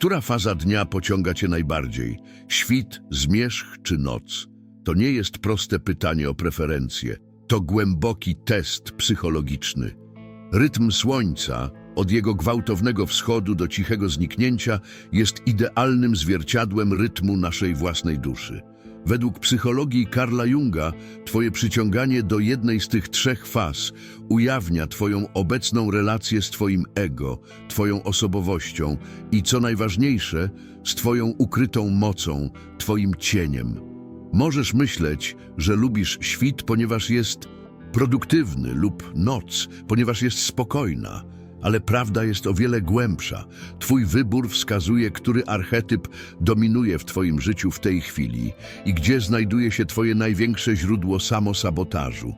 Która faza dnia pociąga cię najbardziej? Świt, zmierzch czy noc? To nie jest proste pytanie o preferencje. To głęboki test psychologiczny. Rytm słońca, od jego gwałtownego wschodu do cichego zniknięcia, jest idealnym zwierciadłem rytmu naszej własnej duszy. Według psychologii Karla Junga, twoje przyciąganie do jednej z tych trzech faz ujawnia twoją obecną relację z twoim ego, twoją osobowością i, co najważniejsze, z twoją ukrytą mocą, twoim cieniem. Możesz myśleć, że lubisz świt, ponieważ jest produktywny lub noc, ponieważ jest spokojna. Ale prawda jest o wiele głębsza. Twój wybór wskazuje, który archetyp dominuje w Twoim życiu w tej chwili i gdzie znajduje się Twoje największe źródło samosabotażu,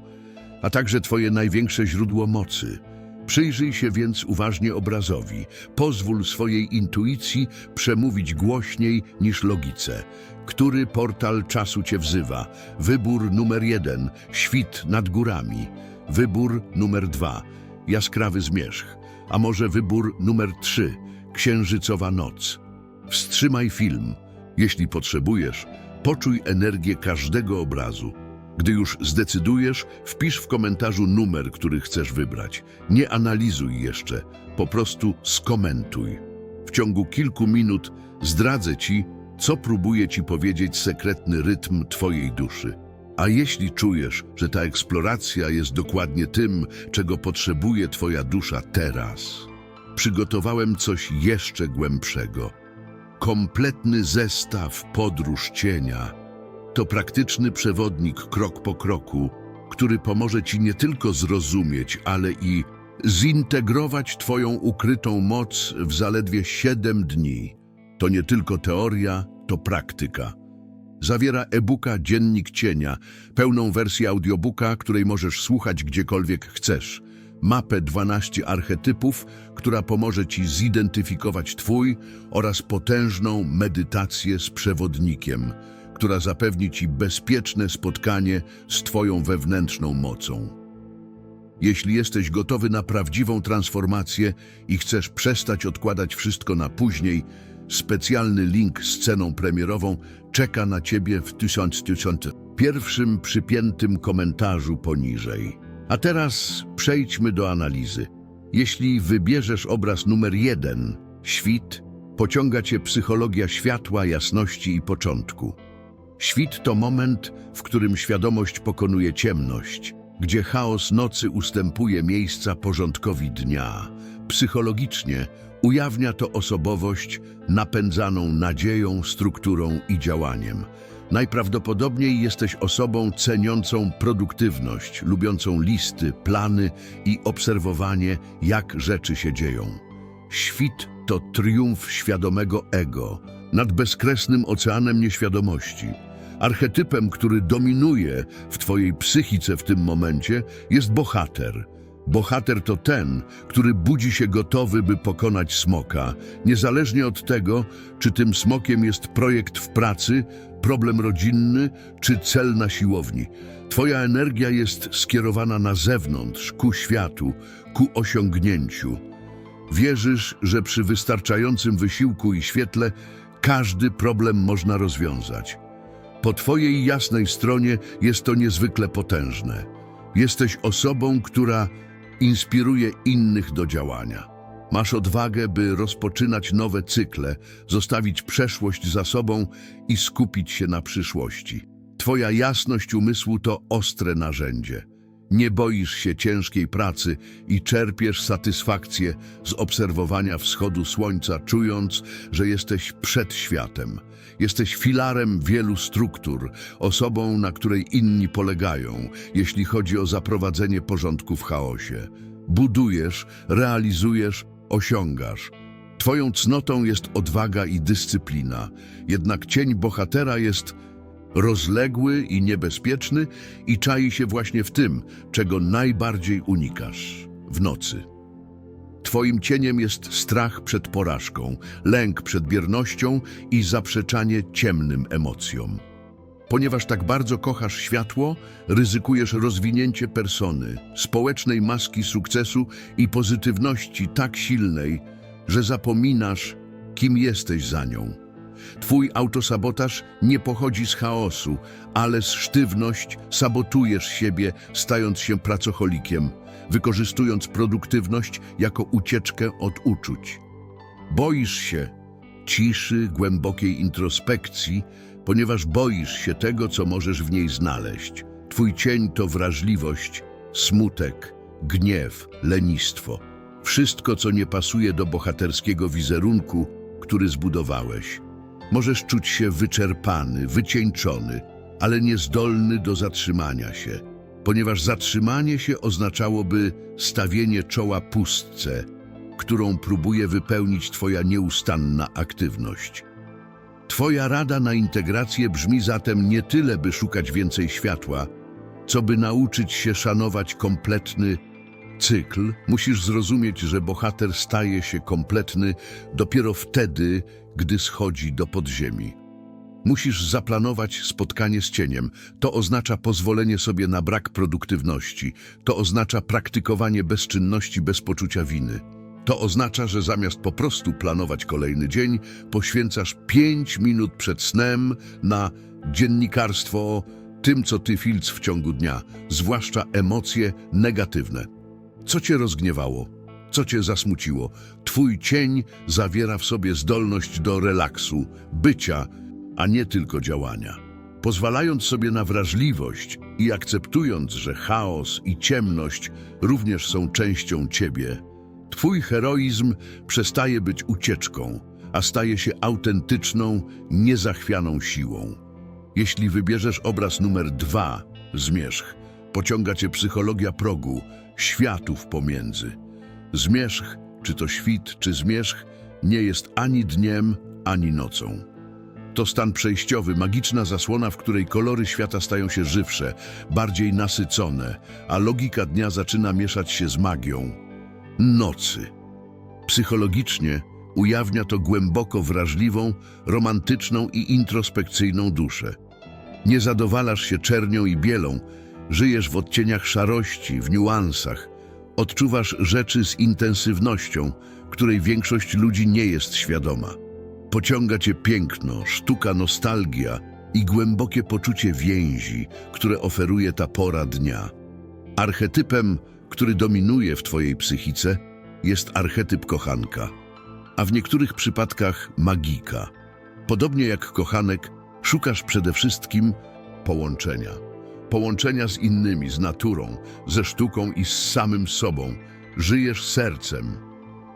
a także Twoje największe źródło mocy. Przyjrzyj się więc uważnie obrazowi. Pozwól swojej intuicji przemówić głośniej niż logice. Który portal czasu Cię wzywa? Wybór numer jeden – świt nad górami. Wybór numer dwa – jaskrawy zmierzch. A może wybór numer trzy – księżycowa noc. Wstrzymaj film. Jeśli potrzebujesz, poczuj energię każdego obrazu. Gdy już zdecydujesz, wpisz w komentarzu numer, który chcesz wybrać. Nie analizuj jeszcze, po prostu skomentuj. W ciągu kilku minut zdradzę Ci, co próbuje Ci powiedzieć sekretny rytm Twojej duszy. A jeśli czujesz, że ta eksploracja jest dokładnie tym, czego potrzebuje Twoja dusza teraz, przygotowałem coś jeszcze głębszego. Kompletny zestaw podróż cienia to praktyczny przewodnik krok po kroku, który pomoże Ci nie tylko zrozumieć, ale i zintegrować Twoją ukrytą moc w zaledwie 7 dni. To nie tylko teoria, to praktyka. Zawiera e-booka Dziennik Cienia, pełną wersję audiobooka, której możesz słuchać gdziekolwiek chcesz. Mapę 12 archetypów, która pomoże Ci zidentyfikować Twój oraz potężną medytację z przewodnikiem, która zapewni Ci bezpieczne spotkanie z Twoją wewnętrzną mocą. Jeśli jesteś gotowy na prawdziwą transformację i chcesz przestać odkładać wszystko na później, specjalny link z ceną premierową czeka na Ciebie w 1000 pierwszym przypiętym komentarzu poniżej. A teraz przejdźmy do analizy. Jeśli wybierzesz obraz numer jeden, świt, pociąga Cię psychologia światła, jasności i początku. Świt to moment, w którym świadomość pokonuje ciemność, gdzie chaos nocy ustępuje miejsca porządkowi dnia. Psychologicznie ujawnia to osobowość napędzaną nadzieją, strukturą i działaniem. Najprawdopodobniej jesteś osobą ceniącą produktywność, lubiącą listy, plany i obserwowanie, jak rzeczy się dzieją. Świt to triumf świadomego ego nad bezkresnym oceanem nieświadomości. Archetypem, który dominuje w Twojej psychice w tym momencie, jest bohater. Bohater to ten, który budzi się gotowy, by pokonać smoka, niezależnie od tego, czy tym smokiem jest projekt w pracy, problem rodzinny czy cel na siłowni. Twoja energia jest skierowana na zewnątrz, ku światu, ku osiągnięciu. Wierzysz, że przy wystarczającym wysiłku i świetle każdy problem można rozwiązać. Po Twojej jasnej stronie jest to niezwykle potężne. Jesteś osobą, która inspiruje innych do działania. Masz odwagę, by rozpoczynać nowe cykle, zostawić przeszłość za sobą i skupić się na przyszłości. Twoja jasność umysłu to ostre narzędzie. Nie boisz się ciężkiej pracy i czerpiesz satysfakcję z obserwowania wschodu słońca, czując, że jesteś przed światem. Jesteś filarem wielu struktur, osobą, na której inni polegają, jeśli chodzi o zaprowadzenie porządku w chaosie. Budujesz, realizujesz, osiągasz. Twoją cnotą jest odwaga i dyscyplina, jednak cień bohatera jest rozległy i niebezpieczny i czai się właśnie w tym, czego najbardziej unikasz w nocy. Twoim cieniem jest strach przed porażką, lęk przed biernością i zaprzeczanie ciemnym emocjom. Ponieważ tak bardzo kochasz światło, ryzykujesz rozwinięcie persony, społecznej maski sukcesu i pozytywności tak silnej, że zapominasz, kim jesteś za nią. Twój autosabotaż nie pochodzi z chaosu, ale z sztywność sabotujesz siebie, stając się pracocholikiem, wykorzystując produktywność jako ucieczkę od uczuć. Boisz się ciszy, głębokiej introspekcji, ponieważ boisz się tego, co możesz w niej znaleźć. Twój cień to wrażliwość, smutek, gniew, lenistwo. Wszystko, co nie pasuje do bohaterskiego wizerunku, który zbudowałeś. Możesz czuć się wyczerpany, wycieńczony, ale niezdolny do zatrzymania się, ponieważ zatrzymanie się oznaczałoby stawienie czoła pustce, którą próbuje wypełnić Twoja nieustanna aktywność. Twoja rada na integrację brzmi zatem nie tyle, by szukać więcej światła, co by nauczyć się szanować kompletny cykl. Musisz zrozumieć, że bohater staje się kompletny dopiero wtedy, gdy schodzi do podziemi. Musisz zaplanować spotkanie z cieniem. To oznacza pozwolenie sobie na brak produktywności. To oznacza praktykowanie bezczynności bez poczucia winy. To oznacza, że zamiast po prostu planować kolejny dzień, poświęcasz 5 minut przed snem na dziennikarstwo tym, co ty filc w ciągu dnia, zwłaszcza emocje negatywne. Co cię rozgniewało? Co cię zasmuciło? Twój cień zawiera w sobie zdolność do relaksu, bycia, a nie tylko działania. Pozwalając sobie na wrażliwość i akceptując, że chaos i ciemność również są częścią ciebie, twój heroizm przestaje być ucieczką, a staje się autentyczną, niezachwianą siłą. Jeśli wybierzesz obraz numer dwa, zmierzch, pociąga cię psychologia progu, światów pomiędzy. Zmierzch, czy to świt, czy zmierzch, nie jest ani dniem, ani nocą. To stan przejściowy, magiczna zasłona, w której kolory świata stają się żywsze, bardziej nasycone, a logika dnia zaczyna mieszać się z magią nocy. Psychologicznie ujawnia to głęboko wrażliwą, romantyczną i introspekcyjną duszę. Nie zadowalasz się czernią i bielą, żyjesz w odcieniach szarości, w niuansach. Odczuwasz rzeczy z intensywnością, której większość ludzi nie jest świadoma. Pociąga cię piękno, sztuka, nostalgia i głębokie poczucie więzi, które oferuje ta pora dnia. Archetypem, który dominuje w twojej psychice, jest archetyp kochanka, a w niektórych przypadkach magika. Podobnie jak kochanek, szukasz przede wszystkim połączenia. Połączenia z innymi, z naturą, ze sztuką i z samym sobą. Żyjesz sercem.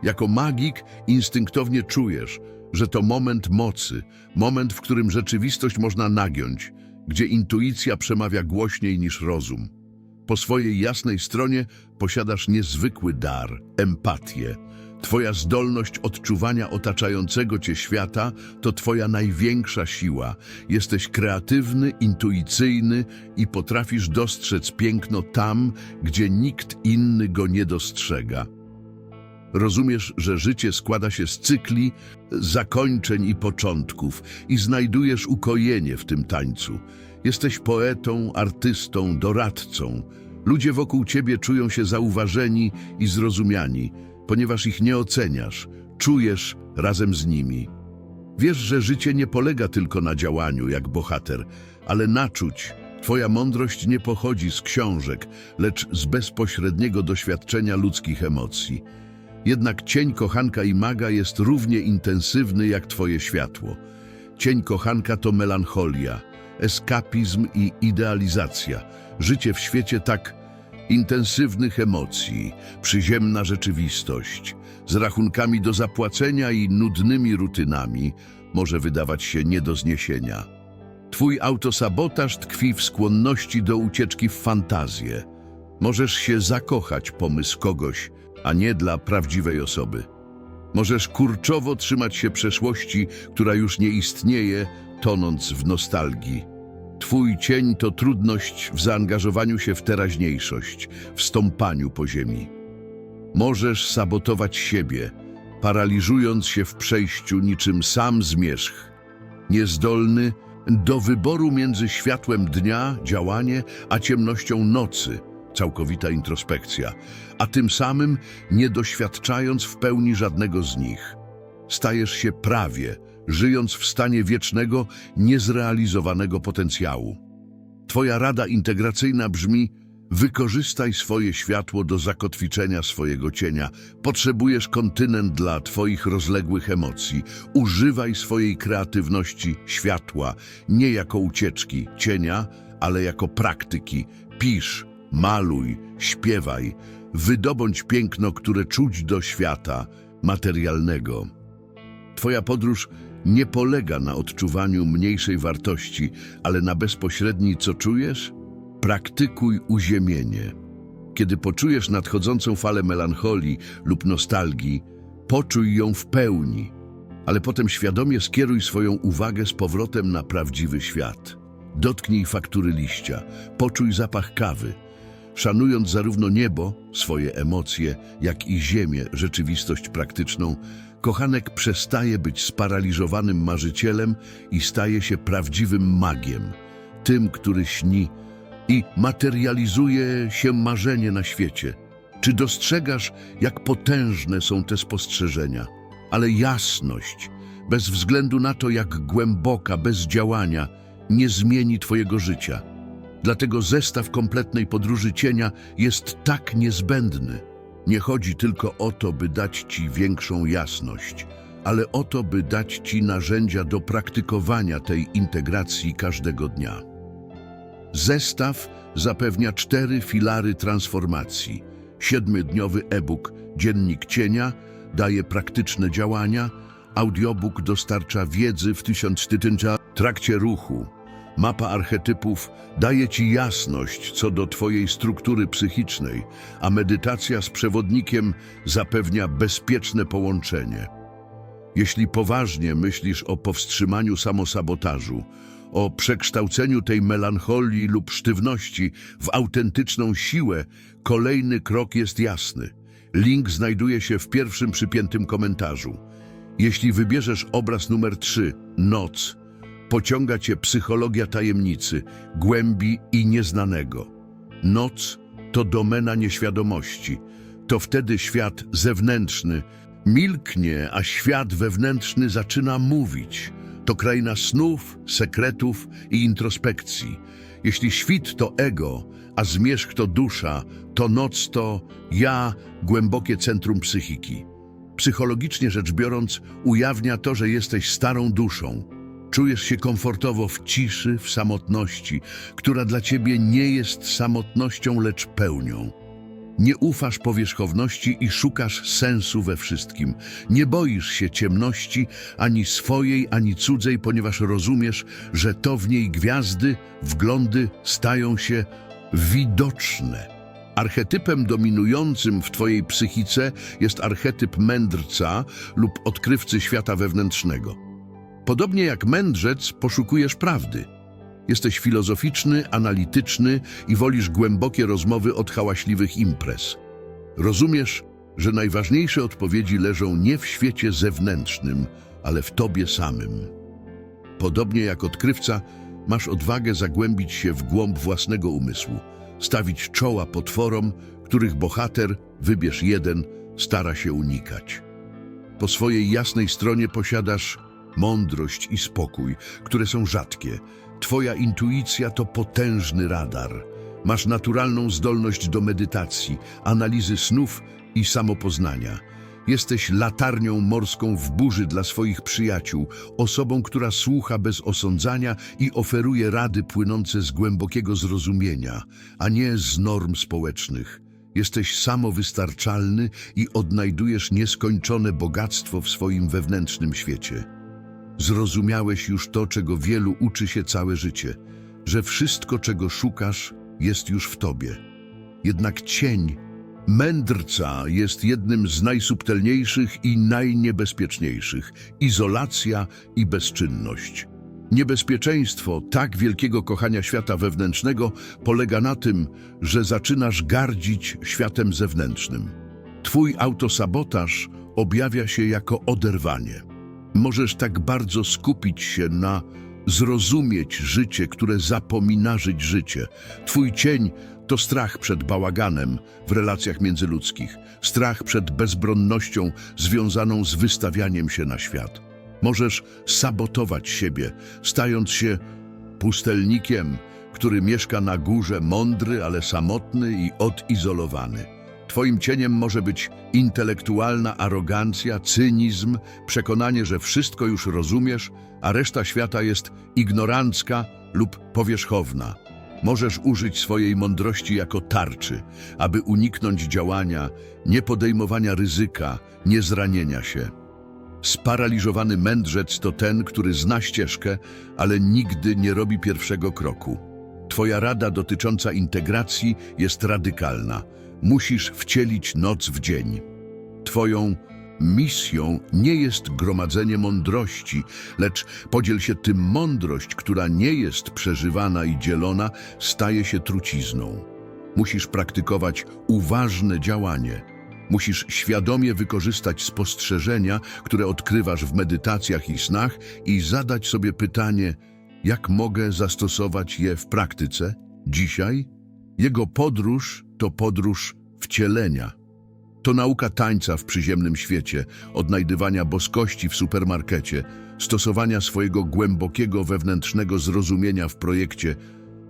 Jako magik instynktownie czujesz, że to moment mocy, moment, w którym rzeczywistość można nagiąć, gdzie intuicja przemawia głośniej niż rozum. Po swojej jasnej stronie posiadasz niezwykły dar, empatię. Twoja zdolność odczuwania otaczającego cię świata to twoja największa siła. Jesteś kreatywny, intuicyjny i potrafisz dostrzec piękno tam, gdzie nikt inny go nie dostrzega. Rozumiesz, że życie składa się z cykli, zakończeń i początków i znajdujesz ukojenie w tym tańcu. Jesteś poetą, artystą, doradcą. Ludzie wokół ciebie czują się zauważeni i zrozumiani, ponieważ ich nie oceniasz, czujesz razem z nimi. Wiesz, że życie nie polega tylko na działaniu, jak bohater, ale na czuć. Twoja mądrość nie pochodzi z książek, lecz z bezpośredniego doświadczenia ludzkich emocji. Jednak cień kochanka i maga jest równie intensywny jak twoje światło. Cień kochanka to melancholia, eskapizm i idealizacja. Życie w świecie tak intensywnych emocji, przyziemna rzeczywistość, z rachunkami do zapłacenia i nudnymi rutynami może wydawać się nie do zniesienia. Twój autosabotaż tkwi w skłonności do ucieczki w fantazję. Możesz się zakochać pomysł kogoś, a nie dla prawdziwej osoby. Możesz kurczowo trzymać się przeszłości, która już nie istnieje, tonąc w nostalgii. Twój cień to trudność w zaangażowaniu się w teraźniejszość, w stąpaniu po ziemi. Możesz sabotować siebie, paraliżując się w przejściu niczym sam zmierzch. Niezdolny do wyboru między światłem dnia, działanie, a ciemnością nocy, całkowita introspekcja, a tym samym nie doświadczając w pełni żadnego z nich. stajesz się prawie, żyjąc w stanie wiecznego, niezrealizowanego potencjału. Twoja rada integracyjna brzmi: wykorzystaj swoje światło do zakotwiczenia swojego cienia. Potrzebujesz kontynent dla Twoich rozległych emocji. Używaj swojej kreatywności światła, nie jako ucieczki cienia, ale jako praktyki. Pisz, maluj, śpiewaj, wydobądź piękno, które czuć do świata materialnego. Twoja podróż nie polega na odczuwaniu mniejszej wartości, ale na bezpośredni co czujesz? Praktykuj uziemienie. Kiedy poczujesz nadchodzącą falę melancholii lub nostalgii, poczuj ją w pełni, ale potem świadomie skieruj swoją uwagę z powrotem na prawdziwy świat. Dotknij faktury liścia, poczuj zapach kawy, szanując zarówno niebo, swoje emocje, jak i ziemię, rzeczywistość praktyczną, kochanek przestaje być sparaliżowanym marzycielem i staje się prawdziwym magiem, tym, który śni i materializuje się marzenie na świecie. Czy dostrzegasz, jak potężne są te spostrzeżenia? Ale jasność, bez względu na to, jak głęboka, bez działania, nie zmieni Twojego życia. Dlatego zestaw kompletnej podróży cienia jest tak niezbędny. Nie chodzi tylko o to, by dać Ci większą jasność, ale o to, by dać Ci narzędzia do praktykowania tej integracji każdego dnia. Zestaw zapewnia cztery filary transformacji. Siedmiodniowy e-book Dziennik Cienia daje praktyczne działania, audiobook dostarcza wiedzy w tysiąc tytęcza trakcie ruchu. Mapa archetypów daje Ci jasność co do Twojej struktury psychicznej, a medytacja z przewodnikiem zapewnia bezpieczne połączenie. Jeśli poważnie myślisz o powstrzymaniu samosabotażu, o przekształceniu tej melancholii lub sztywności w autentyczną siłę, kolejny krok jest jasny. Link znajduje się w pierwszym przypiętym komentarzu. Jeśli wybierzesz obraz numer 3, noc, pociąga cię psychologia tajemnicy, głębi i nieznanego. Noc to domena nieświadomości. To wtedy świat zewnętrzny milknie, a świat wewnętrzny zaczyna mówić. To kraina snów, sekretów i introspekcji. Jeśli świt to ego, a zmierzch to dusza, to noc to ja, głębokie centrum psychiki. Psychologicznie rzecz biorąc, ujawnia to, że jesteś starą duszą. Czujesz się komfortowo w ciszy, w samotności, która dla ciebie nie jest samotnością, lecz pełnią. Nie ufasz powierzchowności i szukasz sensu we wszystkim. Nie boisz się ciemności, ani swojej, ani cudzej, ponieważ rozumiesz, że to w niej gwiazdy, wglądy stają się widoczne. Archetypem dominującym w Twojej psychice jest archetyp mędrca lub odkrywcy świata wewnętrznego. Podobnie jak mędrzec poszukujesz prawdy. Jesteś filozoficzny, analityczny i wolisz głębokie rozmowy od hałaśliwych imprez. Rozumiesz, że najważniejsze odpowiedzi leżą nie w świecie zewnętrznym, ale w tobie samym. Podobnie jak odkrywca, masz odwagę zagłębić się w głąb własnego umysłu, stawić czoła potworom, których bohater, wybierz jeden, stara się unikać. Po swojej jasnej stronie posiadasz mądrość i spokój, które są rzadkie. Twoja intuicja to potężny radar. Masz naturalną zdolność do medytacji, analizy snów i samopoznania. Jesteś latarnią morską w burzy dla swoich przyjaciół, osobą, która słucha bez osądzania i oferuje rady płynące z głębokiego zrozumienia, a nie z norm społecznych. Jesteś samowystarczalny i odnajdujesz nieskończone bogactwo w swoim wewnętrznym świecie. Zrozumiałeś już to, czego wielu uczy się całe życie, że wszystko, czego szukasz, jest już w tobie. Jednak cień mędrca jest jednym z najsubtelniejszych i najniebezpieczniejszych izolacja i bezczynność. Niebezpieczeństwo tak wielkiego kochania świata wewnętrznego polega na tym, że zaczynasz gardzić światem zewnętrznym. Twój autosabotaż objawia się jako oderwanie. Możesz tak bardzo skupić się na zrozumieć życie, które zapomina żyć życie. Twój cień To strach przed bałaganem w relacjach międzyludzkich, strach przed bezbronnością związaną z wystawianiem się na świat. Możesz sabotować siebie, stając się pustelnikiem, który mieszka na górze, mądry, ale samotny i odizolowany. Twoim cieniem może być intelektualna arogancja, cynizm, przekonanie, że wszystko już rozumiesz, a reszta świata jest ignorancka lub powierzchowna. Możesz użyć swojej mądrości jako tarczy, aby uniknąć działania, niepodejmowania ryzyka, niezranienia się. Sparaliżowany mędrzec to ten, który zna ścieżkę, ale nigdy nie robi pierwszego kroku. Twoja rada dotycząca integracji jest radykalna. Musisz wcielić noc w dzień. Twoją misją nie jest gromadzenie mądrości, lecz podziel się tym mądrość, która nie jest przeżywana i dzielona, staje się trucizną. Musisz praktykować uważne działanie. Musisz świadomie wykorzystać spostrzeżenia, które odkrywasz w medytacjach i snach i zadać sobie pytanie, jak mogę zastosować je w praktyce dzisiaj? Jego podróż to podróż wcielenia. To nauka tańca w przyziemnym świecie, odnajdywania boskości w supermarkecie, stosowania swojego głębokiego wewnętrznego zrozumienia w projekcie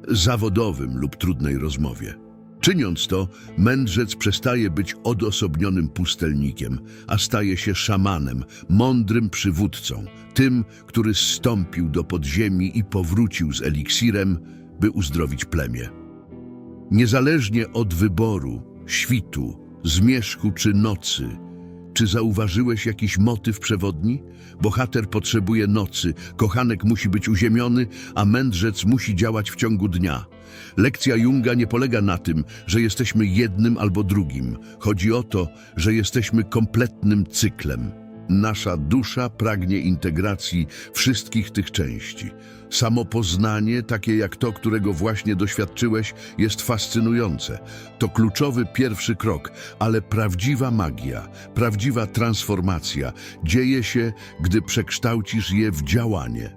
zawodowym lub trudnej rozmowie. Czyniąc to, mędrzec przestaje być odosobnionym pustelnikiem, a staje się szamanem, mądrym przywódcą, tym, który zstąpił do podziemi i powrócił z eliksirem, by uzdrowić plemię. Niezależnie od wyboru, świtu, zmierzchu czy nocy, czy zauważyłeś jakiś motyw przewodni? Bohater potrzebuje nocy, kochanek musi być uziemiony, a mędrzec musi działać w ciągu dnia. Lekcja Junga nie polega na tym, że jesteśmy jednym albo drugim. Chodzi o to, że jesteśmy kompletnym cyklem. Nasza dusza pragnie integracji wszystkich tych części. Samopoznanie, takie jak to, którego właśnie doświadczyłeś, jest fascynujące. To kluczowy pierwszy krok, ale prawdziwa magia, prawdziwa transformacja dzieje się, gdy przekształcisz je w działanie.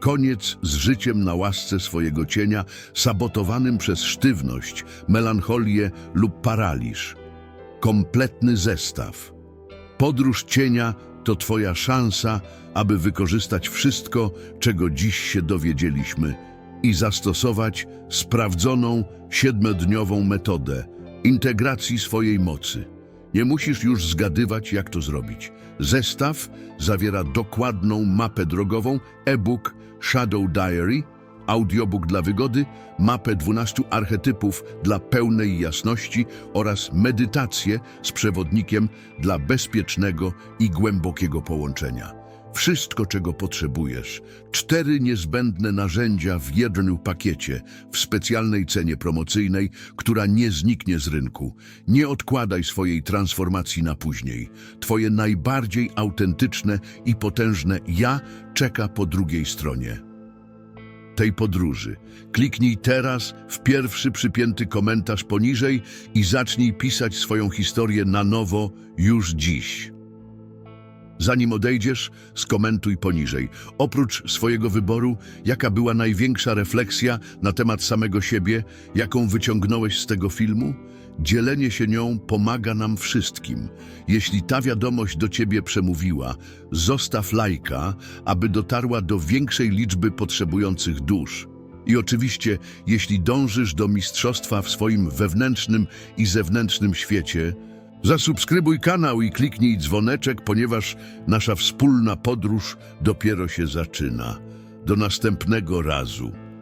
Koniec z życiem na łasce swojego cienia, sabotowanym przez sztywność, melancholię lub paraliż. Kompletny zestaw. Podróż cienia to Twoja szansa, aby wykorzystać wszystko, czego dziś się dowiedzieliśmy i zastosować sprawdzoną siedmiodniową metodę integracji swojej mocy. Nie musisz już zgadywać, jak to zrobić. Zestaw zawiera dokładną mapę drogową, e-book Shadow Diary, audiobook dla wygody, mapę 12 archetypów dla pełnej jasności oraz medytację z przewodnikiem dla bezpiecznego i głębokiego połączenia. Wszystko, czego potrzebujesz. Cztery niezbędne narzędzia w jednym pakiecie, w specjalnej cenie promocyjnej, która nie zniknie z rynku. Nie odkładaj swojej transformacji na później. Twoje najbardziej autentyczne i potężne ja czeka po drugiej stronie tej podróży. Kliknij teraz w pierwszy przypięty komentarz poniżej i zacznij pisać swoją historię na nowo już dziś. Zanim odejdziesz, skomentuj poniżej. Oprócz swojego wyboru, jaka była największa refleksja na temat samego siebie, jaką wyciągnąłeś z tego filmu? Dzielenie się nią pomaga nam wszystkim. Jeśli ta wiadomość do ciebie przemówiła, zostaw lajka, aby dotarła do większej liczby potrzebujących dusz. I oczywiście, jeśli dążysz do mistrzostwa w swoim wewnętrznym i zewnętrznym świecie, zasubskrybuj kanał i kliknij dzwoneczek, ponieważ nasza wspólna podróż dopiero się zaczyna. Do następnego razu.